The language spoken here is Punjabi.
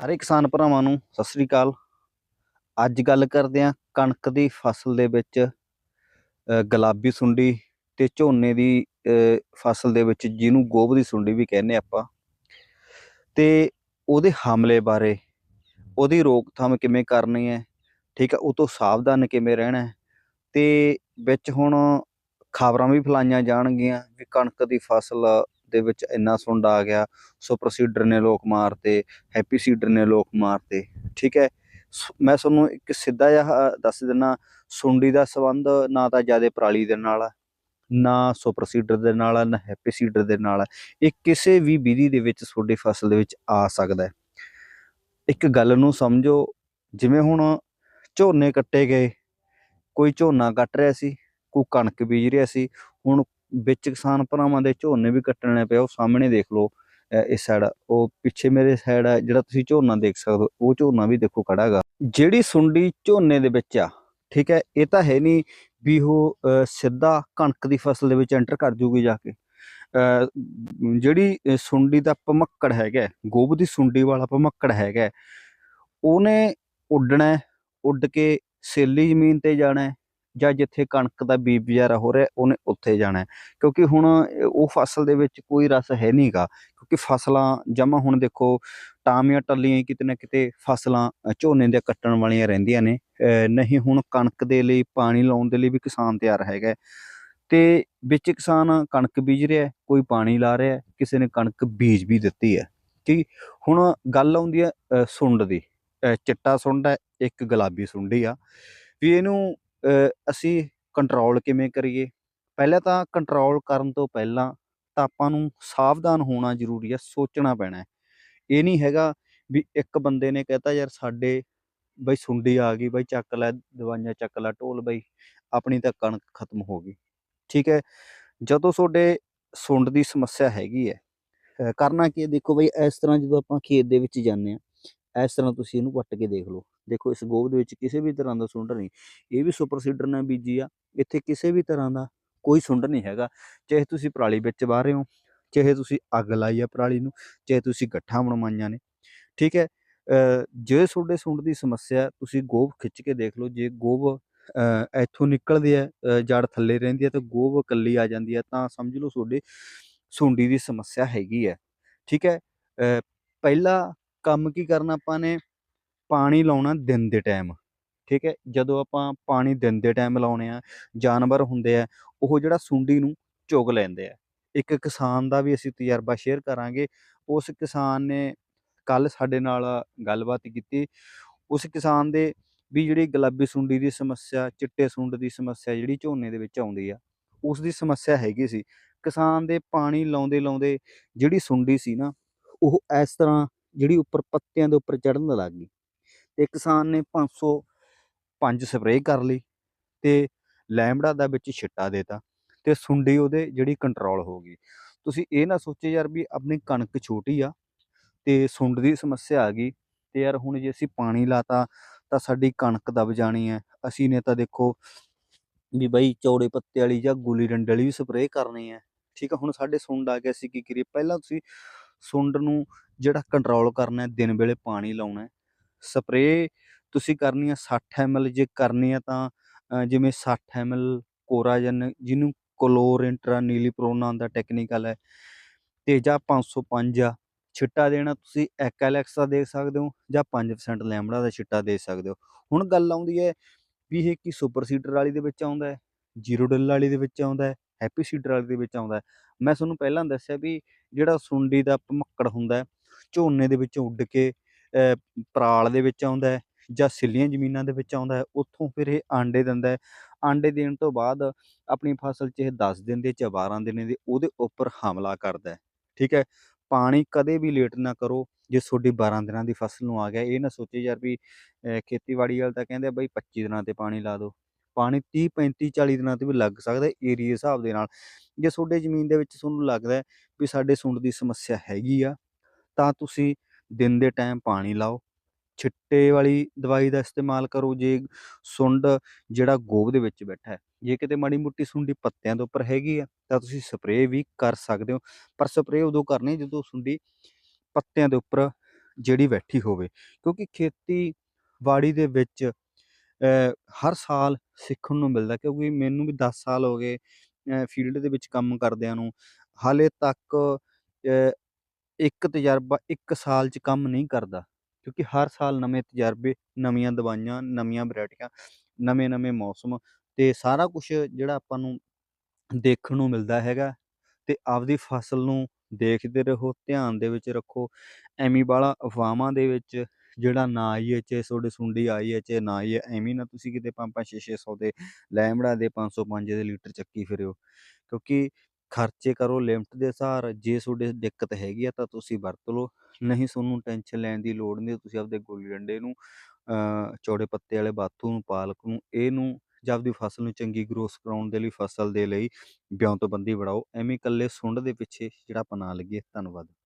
ਸਾਰੇ ਕਿਸਾਨ ਭਰਾਵਾਂ ਨੂੰ ਸਤਿ ਸ੍ਰੀ ਅਕਾਲ। ਅੱਜ ਗੱਲ ਕਰਦੇ ਹਾਂ ਕਣਕ ਦੀ ਫਸਲ ਦੇ ਵਿੱਚ ਅ, ਗੁਲਾਬੀ ਸੁੰਡੀ ਤੇ ਝੋਨੇ ਦੀ ਅ, ਫਸਲ ਦੇ ਵਿੱਚ ਜਿਹਨੂੰ ਗੋਭ ਦੀ ਸੁੰਡੀ ਵੀ ਕਹਿੰਦੇ ਆਪਾਂ। ਤੇ ਉਹਦੇ ਹਮਲੇ ਬਾਰੇ ਉਹਦੀ ਰੋਕਥਾਮ ਕਿਵੇਂ ਕਰਨੀ ਹੈ ਠੀਕ ਹੈ ਉਹ ਤੋਂ ਸਾਵਧਾਨ ਕਿਵੇਂ ਰਹਿਣਾ ਹੈ ਤੇ ਵਿੱਚ ਹੁਣ ਖਬਰਾਂ ਵੀ ਫੈਲਾਈਆਂ ਜਾਣਗੀਆਂ ਵੀ ਕਣਕ ਦੀ ਫਸਲ ਦੇ ਵਿੱਚ ਇੰਨਾ ਸੁੰਡ ਆ ਗਿਆ ਸੁਪਰ ਸੀਡਰ ਨੇ ਲੋਕ ਮਾਰਤੇ ਹੈਪੀ ਸੀਡਰ ਨੇ ਲੋਕ ਮਾਰਤੇ ਠੀਕ ਹੈ ਸ- ਮੈਂ ਤੁਹਾਨੂੰ ਇੱਕ ਸਿੱਧਾ ਜਿਹਾ ਦੱਸ ਦਿੰਨਾ ਸੁੰਡੀ ਦਾ ਸੰਬੰਧ ਨਾ ਤਾਂ ਜ਼ਿਆਦਾ ਪਰਾਲੀ ਦੇ ਨਾਲ ਆ, ਨਾ ਸੁਪਰ ਸੀਡਰ ਦੇ ਨਾਲ ਆ, ਨਾ ਹੈਪੀ ਸੀਡਰ ਦੇ ਨਾਲ ਆ। ਇਹ ਕਿਸੇ ਵੀ ਵਿਧੀ ਦੇ ਵਿੱਚ ਤੁਹਾਡੀ ਫਸਲ ਦੇ ਵਿੱਚ ਆ ਸਕਦਾ ਇੱਕ ਗੱਲ ਨੂੰ ਸਮਝੋ ਜਿਵੇਂ ਹੁਣ ਝੋਨੇ ਕੱਟੇ ਗਏ ਕੋਈ ਝੋਨਾ ਕੱਟ ਰਿਹਾ ਸੀ ਕੋਈ ਕਣਕ ਬੀਜ ਰਿਹਾ ਸੀ ਹੁਣ ਵਿੱਚ ਕਿਸਾਨ ਭਰਾਵਾਂ ਦੇ ਝੋਨੇ ਵੀ ਕੱਟਣੇ ਪਏ ਉਹ ਸਾਹਮਣੇ ਦੇਖ ਲਓ ਇਸ ਸਾਈਡ ਉਹ ਪਿੱਛੇ ਮੇਰੇ ਸਾਈਡ ਆ ਜਿਹੜਾ ਤੁਸੀਂ ਝੋਨਾ ਦੇਖ ਸਕਦੇ ਹੋ ਉਹ ਝੋਨਾ ਵੀ ਦੇਖੋ ਖੜਾ ਹੈਗਾ। ਜਿਹੜੀ ਸੁੰਡੀ ਝੋਨੇ ਦੇ ਵਿੱਚ ਆ ਠੀਕ ਹੈ ਇਹ ਤਾਂ ਹੈ ਨਹੀਂ ਵੀ ਉਹ ਅਹ, ਸਿੱਧਾ ਕਣਕ ਦੀ ਫਸਲ ਦੇ ਵਿੱਚ ਐਂਟਰ ਕਰ ਜੂਗੀ ਜਾ ਕੇ। ਅਹ, ਜਿਹੜੀ ਸੁੰਡੀ ਦਾ ਭਮੱਕੜ ਹੈਗਾ ਗੋਭ ਦੀ ਸੁੰਡੀ ਵਾਲਾ ਭਮੱਕੜ ਹੈਗਾ ਉਹਨੇ ਉੱਡਣਾ ਉੱਡ ਕੇ ਸੇਲੀ ਜ਼ਮੀਨ ਤੇ ਜਾਣਾ ਜਾਂ ਜਿੱਥੇ ਕਣਕ ਦਾ ਬੀਜ ਵਗੈਰਾ ਹੋ ਰਿਹਾ, ਉਹਨੇ ਉੱਥੇ ਜਾਣਾ ਕਿਉਂਕਿ ਹੁਣ ਉਹ ਫਸਲ ਦੇ ਵਿੱਚ ਕੋਈ ਰਸ ਹੈ ਨਹੀਂਗਾ ਕਿਉਂਕਿ ਫਸਲਾਂ, ਜਮਾ ਹੁਣ ਦੇਖੋ ਟਾਮੀਆਂ ਟੱਲੀਆਂ ਕਿਤੇ ਨਾ ਕਿਤੇ ਫਸਲਾਂ ਝੋਨੇ ਦੇ ਕੱਟਣ ਵਾਲੀਆਂ ਰਹਿੰਦੀਆਂ ਨੇ। ਨਹੀਂ ਹੁਣ ਕਣਕ ਦੇ ਲਈ, ਪਾਣੀ ਲਾਉਣ ਦੇ ਲਈ ਵੀ ਕਿਸਾਨ ਤਿਆਰ ਹੈਗਾ ਹੈ। ਤੇ ਵਿੱਚ ਕਿਸਾਨ ਕਣਕ ਬੀਜ ਰਿਹਾ ਕੋਈ ਪਾਣੀ ਲਾ ਰਿਹਾ ਕਿਸੇ ਨੇ ਕਣਕ ਬੀਜ ਵੀ ਦਿੱਤੀ ਹੈ। ਕਿ ਹੁਣ ਗੱਲ ਆਉਂਦੀ ਹੈ ਸੁੰਡ ਦੀ। ਚਿੱਟਾ ਸੁੰਡ ਹੈ, ਇੱਕ ਗੁਲਾਬੀ ਸੁੰਡੀ ਆ। ਵੀ ਇਹਨੂੰ ਅਸੀਂ ਕੰਟਰੋਲ ਕਿਵੇਂ ਕਰੀਏ? ਪਹਿਲਾਂ ਤਾਂ ਕੰਟਰੋਲ ਕਰਨ ਤੋਂ ਪਹਿਲਾਂ ਤਾਂ ਆਪਾਂ ਨੂੰ ਸਾਵਧਾਨ ਹੋਣਾ ਜ਼ਰੂਰੀ ਹੈ ਸੋਚਣਾ ਪੈਣਾ। ਇਹ ਨਹੀਂ ਹੈਗਾ ਵੀ ਇੱਕ ਬੰਦੇ ਨੇ ਕਹਿਤਾ, ਯਾਰ ਸਾਡੇ ਬਈ ਸੁੰਡੀ ਆ ਗਈ, ਬਈ ਚੱਕ ਲੈ ਦਵਾਈਆਂ, ਚੱਕ ਲੈ ਢੋਲ, ਬਈ ਆਪਣੀ ਤਾਂ ਕਣਕ ਖਤਮ ਹੋ ਗਈ। ਠੀਕ ਹੈ? ਜਦੋਂ ਤੁਹਾਡੇ ਸੁੰਡ ਦੀ ਸਮੱਸਿਆ ਹੈਗੀ ਹੈ ਕਰਨਾ ਕੀ ਹੈ? ਦੇਖੋ ਬਈ ਇਸ ਤਰ੍ਹਾਂ ਜਦੋਂ ਆਪਾਂ ਖੇਤ ਦੇ ਵਿੱਚ ਜਾਂਦੇ ਆ ਇਸ ਤਰ੍ਹਾਂ ਤੁਸੀਂ ਇਹਨੂੰ ਵੱਟ ਕੇ ਦੇਖ ਲਓ। ਦੇਖੋ ਇਸ ਗੋਭ ਦੇ ਵਿੱਚ ਕਿਸੇ ਵੀ ਤਰ੍ਹਾਂ ਦਾ ਸੁੰਡ ਨਹੀਂ। ਇਹ ਵੀ ਸੁਪਰ ਸੀਡਰ ਨਾਲ ਬੀਜੀ ਆ, ਇੱਥੇ ਕਿਸੇ ਵੀ ਤਰ੍ਹਾਂ ਦਾ ਕੋਈ ਸੁੰਡ ਨਹੀਂ ਹੈਗਾ। ਚਾਹੇ ਤੁਸੀਂ ਪਰਾਲੀ ਵਿੱਚ ਵਾਹ ਰਹੇ ਹੋ, ਚਾਹੇ ਤੁਸੀਂ ਅੱਗ ਲਾਈ ਆ ਪਰਾਲੀ ਨੂੰ, ਚਾਹੇ ਤੁਸੀਂ ਗੱਠਾਂ ਬਣਵਾਈਆਂ ਨੇ, ਠੀਕ ਹੈ? ਜੇ ਤੁਹਾਡੇ ਸੁੰਡ ਦੀ ਸਮੱਸਿਆ ਤੁਸੀਂ ਗੋਭ ਖਿੱਚ ਕੇ ਦੇਖ ਲਓ, ਜੇ ਗੋਭ ਇੱਥੋਂ ਨਿਕਲਦੀ ਹੈ ਜੜ ਥੱਲੇ ਰਹਿੰਦੀ ਹੈ ਤਾਂ ਗੋਭ ਇਕੱਲੀ ਆ ਜਾਂਦੀ ਹੈ, ਤਾਂ ਸਮਝ ਲਓ ਤੁਹਾਡੇ ਸੁੰਡੀ ਦੀ ਸਮੱਸਿਆ ਹੈਗੀ ਹੈ, ਠੀਕ ਹੈ? ਪਹਿਲਾ ਕੰਮ ਕੀ ਕਰਨਾ ਆਪਾਂ ਨੇ ਪਾਣੀ ਲਾਉਣਾ ਦਿਨ ਦੇ ਟਾਈਮ ਠੀਕ ਹੈ? ਜਦੋਂ ਆਪਾਂ ਪਾਣੀ ਦਿਨ ਦੇ ਟਾਈਮ ਲਾਉਣੇ ਆ ਜਾਨਵਰ ਹੁੰਦੇ ਆ, ਉਹ ਜਿਹੜਾ ਸੁੰਡੀ ਨੂੰ ਚੁਗ ਲੈਂਦੇ ਆ। ਇੱਕ ਕਿਸਾਨ ਦਾ ਵੀ ਅਸੀਂ ਤਜਰਬਾ ਸ਼ੇਅਰ ਕਰਾਂਗੇ। ਉਸ ਕਿਸਾਨ ਨੇ ਕੱਲ ਸਾਡੇ ਨਾਲ ਗੱਲਬਾਤ ਕੀਤੀ। ਉਸ ਕਿਸਾਨ ਦੇ ਵੀ ਜਿਹੜੀ ਗੁਲਾਬੀ ਸੁੰਡੀ ਦੀ ਸਮੱਸਿਆ, ਚਿੱਟੇ ਸੁੰਡ ਦੀ ਸਮੱਸਿਆ ਜਿਹੜੀ ਝੋਨੇ ਦੇ ਵਿੱਚ ਆਉਂਦੀ ਆ, ਉਸ ਦੀ ਸਮੱਸਿਆ ਹੈਗੀ ਸੀ। ਕਿਸਾਨ ਦੇ ਪਾਣੀ ਲਾਉਂਦੇ ਲਾਉਂਦੇ ਜਿਹੜੀ ਸੁੰਡੀ ਸੀ ਨਾ, ਉਹ ਇਸ ਤਰ੍ਹਾਂ ਜਿਹੜੀ ਉੱਪਰ ਪੱਤਿਆਂ ਦੇ ਉੱਪਰ ਚੜਨ ਲੱਗ ਗਈ। ਤੇ ਕਿਸਾਨ ਨੇ 505 ਸਪਰੇਅ ਕਰ ਲਈ ਤੇ ਲੈਮੜਾ ਦਾ ਵਿੱਚ ਛਿੱਟਾ ਦੇਤਾ ਤੇ ਸੁੰਡੀ ਉਹਦੇ ਜਿਹੜੀ ਕੰਟਰੋਲ ਹੋ ਗਈ। ਤੁਸੀਂ ਇਹ ਨਾ ਸੋਚੇ ਯਾਰ ਵੀ ਆਪਣੀ ਕਣਕ ਛੋਟੀ ਆ ਤੇ ਸੁੰਡ ਦੀ ਸਮੱਸਿਆ ਆ ਗਈ ਤੇ ਯਾਰ ਹੁਣ ਜੇ ਅਸੀਂ ਪਾਣੀ ਲਾਤਾ ਤਾਂ ਸਾਡੀ ਕਣਕ ਦਬ ਜਾਣੀ ਹੈ। ਅਸੀਂ ਨੇ ਤਾਂ ਦੇਖੋ ਵੀ ਬਈ ਚੌੜੇ ਪੱਤੇ ਵਾਲੀ ਜਾਂ ਗੁੱਲੀ ਡੰਡੇ ਵਾਲੀ ਵੀ ਸਪਰੇਅ ਕਰਨੀ ਹੈ। ਠੀਕ ਆ, ਹੁਣ ਸਾਡੇ ਸੁੰਡ ਆ ਗਿਆ ਅਸੀਂ ਕੀ ਕਰੀਏ? ਪਹਿਲਾਂ ਤੁਸੀਂ ਸੁੰਡ ਨੂੰ ਜਿਹੜਾ ਕੰਟਰੋਲ ਕਰਨਾ ਹੈ, ਦਿਨ ਵੇਲੇ ਪਾਣੀ ਲਾਉਣਾ ਸਪਰੇਅ ਤੁਸੀਂ ਕਰਨੀ ਹੈ 60 ml ਜੇ ਕਰਨੀ ਆ ਤਾਂ ਅ, ਜਿਵੇਂ 60 ml ਕੋਰਾਜਨ ਜਿਹਨੂੰ ਕਲੋਰ ਕਲੋਰਿੰਟਰਾ ਨੀਲੀਪ੍ਰੋਨਾ ਦਾ ਟੈਕਨੀਕਲ ਹੈ ਤੇ ਜਾਂ 505 ਆ ਛਿੱਟਾ ਦੇਣਾ ਤੁਸੀਂ ਐਕਐਲਐਕਸ ਦਾ ਦੇ ਸਕਦੇ ਹੋ ਜਾਂ 5% ਲੈਮੜਾ ਦਾ ਛਿੱਟਾ ਦੇ ਸਕਦੇ ਹੋ। ਹੁਣ ਗੱਲ ਆਉਂਦੀ ਹੈ ਵੀ ਇਹ ਕੀ ਸੁਪਰ ਸੀਡਰ ਵਾਲੀ ਦੇ ਵਿੱਚ ਆਉਂਦਾ ਹੈ ਜ਼ੀਰੋ ਡੱਲ ਵਾਲੀ ਦੇ ਵਿੱਚ ਆਉਂਦਾ ਹੈ ਹੈਪੀ ਸੀਡਰ ਵਾਲੀ ਦੇ ਵਿੱਚ ਆਉਂਦਾ ਹੈ। ਮੈਂ ਤੁਹਾਨੂੰ ਪਹਿਲਾਂ ਦੱਸਿਆ ਵੀ ਜਿਹੜਾ ਸੁੰਡੀ ਦਾ ਭਮੱਕੜ ਹੁੰਦਾ ਝੋਨੇ ਦੇ ਵਿੱਚੋਂ ਉੱਡ ਕੇ ਪਰਾਲ ਦੇ ਵਿੱਚ ਆਉਂਦਾ ਹੈ ਜਾਂ ਸਿੱਲੀਆਂ ਜ਼ਮੀਨਾਂ ਦੇ ਵਿੱਚ ਆਉਂਦਾ ਹੈ, ਉੱਥੋਂ ਫਿਰ ਇਹ ਆਂਡੇ ਦਿੰਦਾ ਹੈ। ਆਂਡੇ ਦੇਣ ਤੋਂ ਬਾਅਦ ਆਪਣੀ ਫਸਲ 'ਚ ਇਹ 10 ਦਿਨ ਦੇ ਜਾਂ 12 ਦਿਨ ਦੇ ਉਹਦੇ ਉੱਪਰ ਹਮਲਾ ਕਰਦਾ ਹੈ। ਠੀਕ ਹੈ, ਪਾਣੀ ਕਦੇ ਵੀ ਲੇਟ ਨਾ ਕਰੋ, ਜੇ ਤੁਹਾਡੀ 12 ਦਿਨਾਂ ਦੀ ਫਸਲ ਨੂੰ ਆ ਗਿਆ, ਇਹ ਨਾ ਸੋਚੇ ਯਾਰ ਵੀ ਖੇਤੀਬਾੜੀ ਵਾਲੇ ਤਾਂ ਕਹਿੰਦੇ ਬਈ 25 ਦਿਨਾਂ ਤੇ ਪਾਣੀ ਲਾ ਦਿਓ। ਪਾਣੀ 30 35 40 ਦਿਨਾਂ ਤੇ ਵੀ ਲੱਗ ਸਕਦਾ ਏਰੀਆ ਹਿਸਾਬ ਦੇ ਨਾਲ। ਜੇ ਤੁਹਾਡੇ ਜ਼ਮੀਨ ਦੇ ਵਿੱਚ ਤੁਹਾਨੂੰ ਲੱਗਦਾ ਵੀ ਸਾਡੇ ਸੁੰਡ ਦੀ ਸਮੱਸਿਆ ਹੈਗੀ ਆ, ਤਾਂ ਤੁਸੀਂ ਦਿਨ ਦੇ ਟਾਈਮ ਪਾਣੀ ਲਾਓ। ਛਿੱਟੇ ਵਾਲੀ ਦਵਾਈ ਦਾ ਇਸਤੇਮਾਲ ਕਰੋ, ਜੇ ਸੁੰਡ ਜਿਹੜਾ ਗੋਭ ਦੇ ਵਿੱਚ ਬੈਠਾ ਹੈ। ਜੇ ਕਿਤੇ ਮਾੜੀ ਮੁੱਟੀ ਸੁੰਡੀ ਪੱਤਿਆਂ ਦੇ ਉੱਪਰ ਹੈਗੀ ਆ, ਤਾਂ ਤੁਸੀਂ ਸਪਰੇਅ ਵੀ ਕਰ ਸਕਦੇ ਹੋ। ਪਰ ਸਪਰੇਅ ਉਦੋਂ ਕਰਨੀ ਜਦੋਂ ਸੁੰਡੀ ਪੱਤਿਆਂ ਦੇ ਉੱਪਰ ਜਿਹੜੀ ਬੈਠੀ ਹੋਵੇ। ਕਿਉਂਕਿ ਖੇਤੀਬਾੜੀ ਦੇ ਵਿੱਚ ਹਰ ਸਾਲ ਸਿੱਖਣ ਨੂੰ ਮਿਲਦਾ ਕਿਉਂਕਿ ਮੈਨੂੰ ਵੀ 10 ਸਾਲ ਹੋ ਗਏ ਫੀਲਡ ਦੇ ਵਿੱਚ ਕੰਮ ਕਰਦਿਆਂ ਨੂੰ। ਹਾਲੇ ਤੱਕ ਇੱਕ ਤਜਰਬਾ ਇੱਕ ਸਾਲ 'ਚ ਕੰਮ ਨਹੀਂ ਕਰਦਾ, ਕਿਉਂਕਿ ਹਰ ਸਾਲ ਨਵੇਂ ਤਜਰਬੇ, ਨਵੀਆਂ ਦਵਾਈਆਂ, ਨਵੀਆਂ ਵੈਰਾਈਟੀਆਂ ਨਵੇਂ-ਨਵੇਂ ਮੌਸਮ ਤੇ ਸਾਰਾ ਕੁਝ ਜਿਹੜਾ ਆਪਾਂ ਨੂੰ ਦੇਖਣ ਨੂੰ ਮਿਲਦਾ ਹੈਗਾ ਤੇ ਆਪਦੀ ਫਸਲ ਨੂੰ ਦੇਖਦੇ ਰਹੋ, ਧਿਆਨ ਦੇ ਵਿੱਚ ਰੱਖੋ। ਐਵੇਂ ਵਾਲਾ ਅਫਵਾਹਾਂ ਦੇ ਵਿੱਚ ਜਿਹੜਾ ਨਾ ਆਈਐਚਏ ਤੁਹਾਡੇ ਸੁੰਡੀ ਆਈਐਚਏ ਨਾ ਆਈ ਐਵੇਂ ਨਾ ਤੁਸੀਂ ਕਿਤੇ 5-5 600 ਦੇ ਲੈਮੜਾ ਦੇ 505 ਦੇ ਲੀਟਰ ਚੱਕੀ ਫਿਰਿਓ, ਕਿਉਂਕਿ ਖਰਚੇ ਕਰੋ ਲਿਮਟ ਦੇ ਸਹਾਰ ਜੇ ਤੁਹਾਡੇ ਦਿੱਕਤ ਹੈਗੀ ਆ ਤਾਂ ਤੁਸੀਂ ਵਰਤ ਲਓ। ਨਹੀਂ ਤੁਹਾਨੂੰ ਟੈਨਸ਼ਨ ਲੈਣ ਦੀ ਲੋੜ ਨਹੀਂ, ਤੁਸੀਂ ਆਪਦੇ ਗੋਲੀ ਡੰਡੇ ਨੂੰ ਚੌੜੇ ਪੱਤੇ ਵਾਲੇ ਬਾਥੂ ਨੂੰ ਪਾਲਕ ਨੂੰ, ਇਹਨੂੰ ਜਾਂ ਆਪਦੀ ਫਸਲ ਨੂੰ ਚੰਗੀ ਗਰੋਥ ਕਰਾਉਣ ਦੇ ਲਈ, ਫਸਲ ਦੇ ਲਈ ਵਿਉਂਤਬੰਦੀ ਬਣਾਓ। ਐਵੇਂ ਇਕੱਲੇ ਸੁੰਡ ਦੇ ਪਿੱਛੇ ਜਿਹੜਾ ਆਪਾਂ ਨਾ ਲੱਗੀਏ ਧੰਨਵਾਦ।